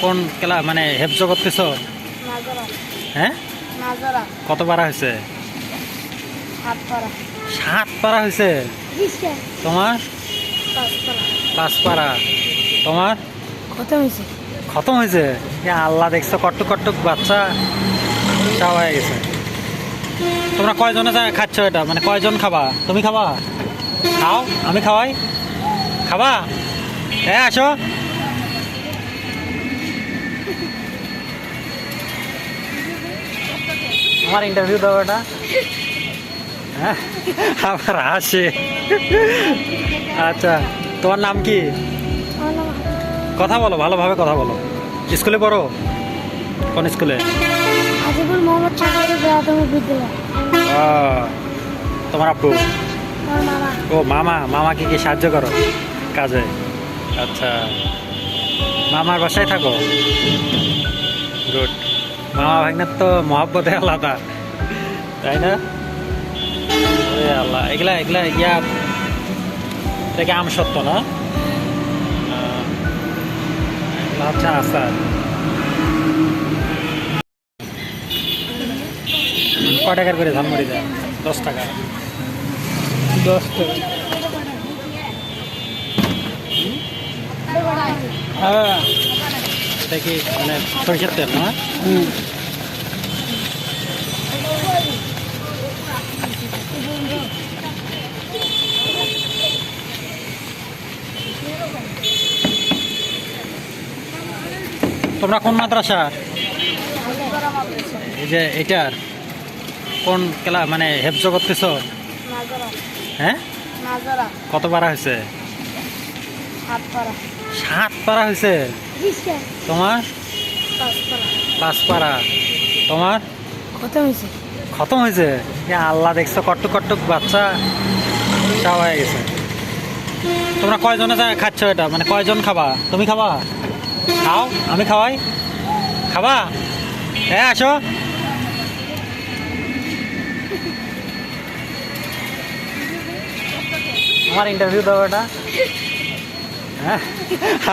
কোন ক্লা মানে হেফজ করতেছ হ্যাঁ? কত পারা হয়েছে সাত পারা হয়েছে তোমার পাঁচ পারা তোমার হয়েছে খতম হয়েছে আল্লাহ দেখছ কট্টুক কট্টুক বাচ্চা সব হয়ে গেছে। তোমরা কয়জনে যা খাচ্ছ এটা? মানে কয়জন খাবা? তুমি খাবা? খাও? আমি খাওয়াই? খাবা? হ্যাঁ আসো। আমার ইন্টারভিউ দাও এটা। হ্যাঁ আবার আসে আচ্ছা তোমার নাম কি? কথা বলো ভালোভাবে কথা বলো। স্কুলে পড়ো? কোন স্কুলে? তোমার আমার মামা। ও মামা মামাকে কি সাহায্য করো কাজে? আচ্ছা। মামার বাসায় থাকো? গুড মামা ভাগ্নের তো মহাব্বতে আলাদা। তাই না? আল্লাহ, এগুলা এগুলা ইয়া এটা কি আম সত্য না? হচ্ছে আচার। ক টাকার করে ধানমুড়ি দেয় দশ টাকা। দশ টাকা। হ্যাঁ। এটা কি মানে সরিষার তেল না? তোমরা কোন মাদ্রাসা? এই যে এটার কোন ক্লা মানে হেফজ করতেছ? হ্যাঁ? কত পারা হয়েছে? সাত পারা হয়েছে? তোমার? পাঁচ পারা তোমার? হয়েছে। খতম হয়েছে? আল্লাহ দেখছ কট্টুক কট্টুক বাচ্চা সব হয়ে গেছে। তোমরা কয়জনে খাচ্ছ এটা? মানে কয়জন খাবা? তুমি খাবা? খাও আমি খাওয়াই। খাবা? হ্যাঁ আসো। আমার ইন্টারভিউ দাও এটা।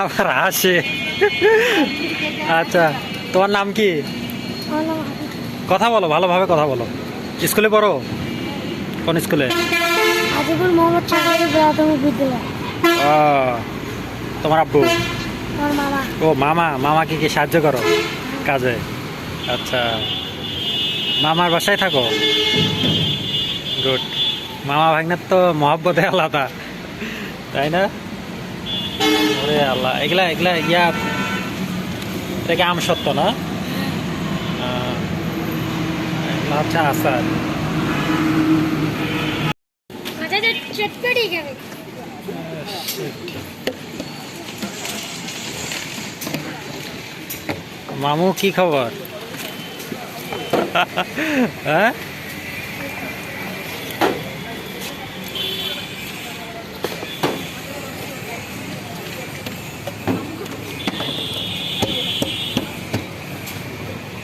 আবার আসে। আচ্ছা তোমার নাম কি। কথা বলো ভালোভাবে কথা বলো। স্কুলে পড়ো? কোন স্কুলে? তোমার আব্বু? ও মামা মামাকে কি সাহায্য করো কাজে? আচ্ছা মামার বাসায় থাকো? গুড মামা ভাগ্নের তো মহাব্বতে আলাদা। তাই না? ওরে আল্লাহ এগুলা এগুলা ইয়া আম সত্য না? আহ, এগুলা হচ্ছে আচার আচ্ছা খাবে মামু কি খবর? হ্যাঁ?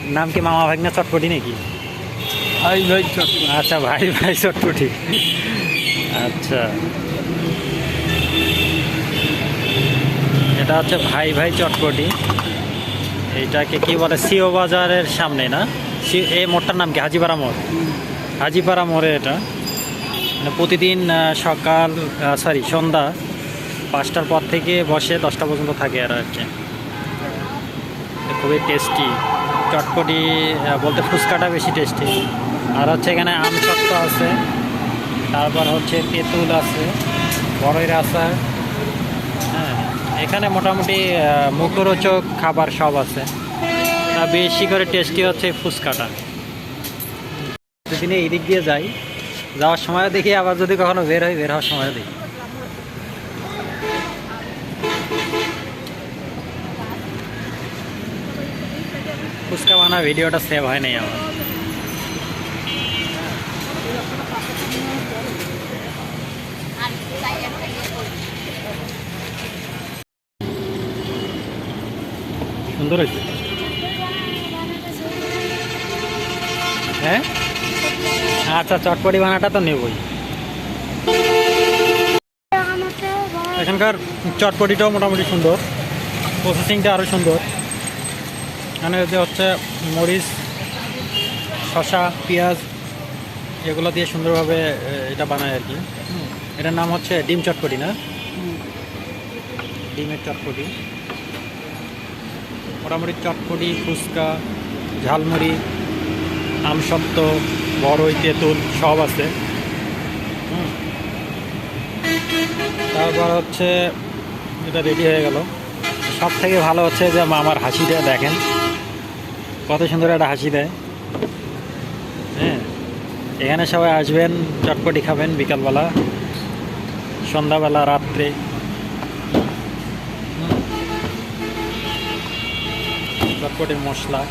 নাম কি মামা ভাগ্না চটপটি নাকি? ভাই ভাই চটপটি। আচ্ছা ভাই ভাই চটপটি। আচ্ছা। এটা হচ্ছে ভাই ভাই চটপটি। এইটাকে কি বলে? সিও বাজারের সামনে না? সি- এই মোড়টার নাম কি? হাজিপাড়া মোড়? হাজিপাড়া মোড়ে এটা। মানে প্রতিদিন সকাল সরি সন্ধ্যা পাঁচটার পর থেকে বসে দশটা পর্যন্ত থাকে আর আর কি। খুবই টেস্টি চটপটি বলতে ফুচকাটা বেশি টেস্টি আর হচ্ছে এখানে আম সত্ত্ব আছে। তারপর হচ্ছে তেঁতুল আছে, বড়ইর আচার হ্যাঁ এখানে মোটামুটি মুখরোচক খাবার সব আছে। তা বেশি করে টেস্টি হচ্ছে ফুচকাটা। প্রতিদিনে এই দিক দিয়ে যাই, যাওয়ার সময় দেখি, আবার যদি কখনো বের হয় বের হওয়ার সময় দেখি। ফুচকা বানা ভিডিওটা সেভ হয় নাই আমার। সুন্দর হয়েছে। হ্যাঁ? আচ্ছা চটপটি বানাটা তো নেবই। এখানকার চটপটিটাও মোটামুটি সুন্দর। প্রসেসিংটা আরও সুন্দর। এখানে যে হচ্ছে মরিচ, শসা, পেঁয়াজ, এগুলো দিয়ে সুন্দরভাবে এটা বানায় আর কি। এটার নাম হচ্ছে ডিম চটপটি, না? ডিমের চটপটি। মোটামুটি চটপটি, ফুচকা, ঝালমুড়ি আমসত্ত্ব বড়ই, তেঁতুল, সব আছে। তারপর হচ্ছে, এটা রেডি হয়ে গেল। সব থেকে ভালো হচ্ছে যে আমার হাসিটা দেখেন। কত সুন্দর একটা হাসি দেয়। হ্যাঁ এখানে সবাই আসবেন, চটপটি খাবেন বিকালবেলা, সন্ধ্যাবেলা, রাত্রে। চটপটি চটপটির মশলা।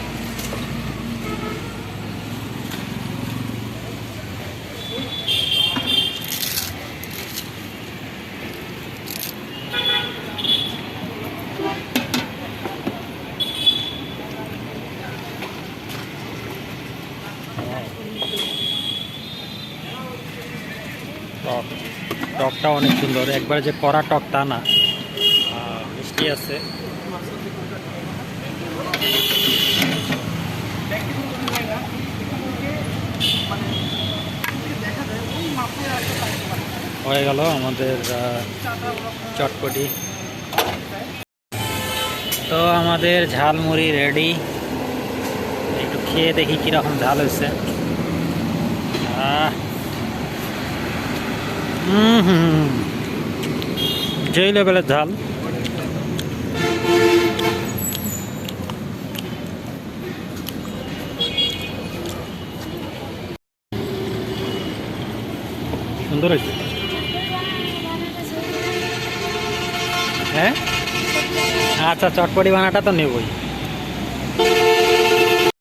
টকটা অনেক সুন্দর। একবারে যে কড়া টক তা না। মিষ্টি আছে। হয়ে গেল আমাদের চটপটি। তো আমাদের ঝালমুড়ি রেডি। একটু খেয়ে দেখি কীরকম ঝাল হয়েছে। আহ হুম যেই লেভেলের ঝাল। সুন্দর হয়েছে। হ্যাঁ? আচ্ছা চটপটি বানাটা তো নেবই।